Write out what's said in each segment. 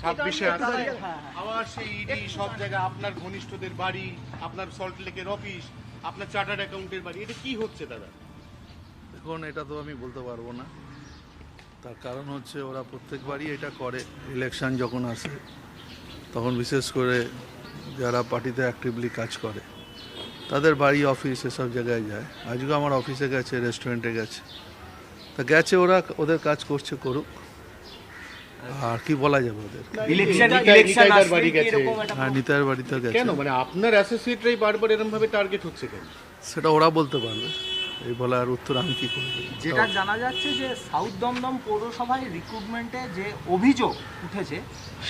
ছাব্বিশে হ্যাঁ, হ্যাঁ। আবার সেই ইডি সব জায়গায় আপনার ঘনিষ্ঠদের বাড়ি আপনার সল্ট লেকের অফিস আপনার চার্টার্ড অ্যাকাউন্টের বাড়ি এটা কি হচ্ছে দাদা? এখন এটা তো আমি বলতে পারব না। তার কারণ হচ্ছে ওরা প্রত্যেকবারই এটা করে ইলেকশন যখন আসে তখন বিশেষ করে যারা পার্টিতে অ্যাক্টিভলি কাজ করে তাদের বাড়ি অফিস এসব জায়গায় যায়। আজকে আমার অফিসে গেছে রেস্টুরেন্টে গেছে। তা গেছে ওরা ওদের কাজ করছে করুক। আর কি বলা যাবে ওদের? ইলেকশন ইলেকশন বাড়ি গেছে। একটা আর বাড়িতে গেছে। কেন? মানে আপনার অ্যাসোসিয়েটরাই বারবার এরকম ভাবে টার্গেট হচ্ছে কেন? সেটা ওরা বলতে পারবে। এই বলার উত্তর আমি কি করব? যেটা জানা যাচ্ছে যে সাউথ দমদম পৌরসভায় রিক্রুটমেন্টে যে অভিযোগ উঠেছে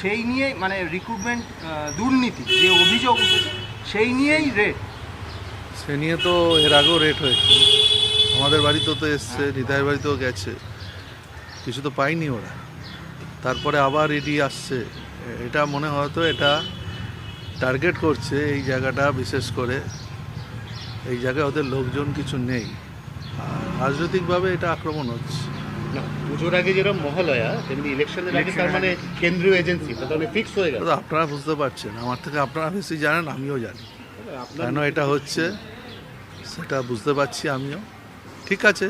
সেই নিয়ে মানে রিক্রুটমেন্ট দুর্নীতি যে অভিযোগ উঠেছে সেই নিয়েই রেট সে নিয়ে তো এর আগেও রেট হয়েছে। আমাদের বাড়িতেও তো এসছে নিতাইয়ের বাড়িতেও গেছে। কিছু তো পাইনি ওরা। তারপরে আবার ইডি আসছে। এটা মনে হয়তো এটা টার্গেট করছে এই জায়গাটা বিশেষ করে। এই জায়গায় ওদের লোকজন কিছু নেই। রাজনৈতিকভাবে এটা আক্রমণ হচ্ছে। পুজোর আগে যেরকম মহালয়া তেমনি ইলেকশনের আগে তার মানে কেন্দ্রীয় এজেন্সি তাহলে ফিক্স হয়ে গেল। আপনারা বুঝতে পারছেন। আমার থেকে আপনারা বেশি জানেন আমিও জানি। কেন এটা হচ্ছে সেটা বুঝতে পারছি আমিও। ঠিক আছে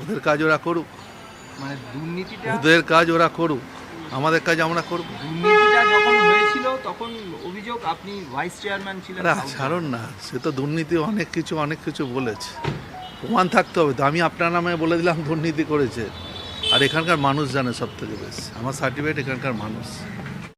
ওদের কাজ ওরা করুক। মানে দুর্নীতিটা ওদের কাজ ওরা করুক। আমাদের কাজ আমরা করব। দুর্নীতিটা যখন হয়েছিল তখন অভিযোগ আপনি ভাইস চেয়ারম্যান ছিলেন ছাড়ুন না। সে তো দুর্নীতি অনেক কিছু অনেক কিছু বলেছে। প্রমাণ থাকতে হবে। তো আমি আপনার নামে বলে দিলাম দুর্নীতি করেছে। আর এখানকার মানুষ জানে সব থেকে বেশি। আমার সার্টিফিকেট এখানকার মানুষ।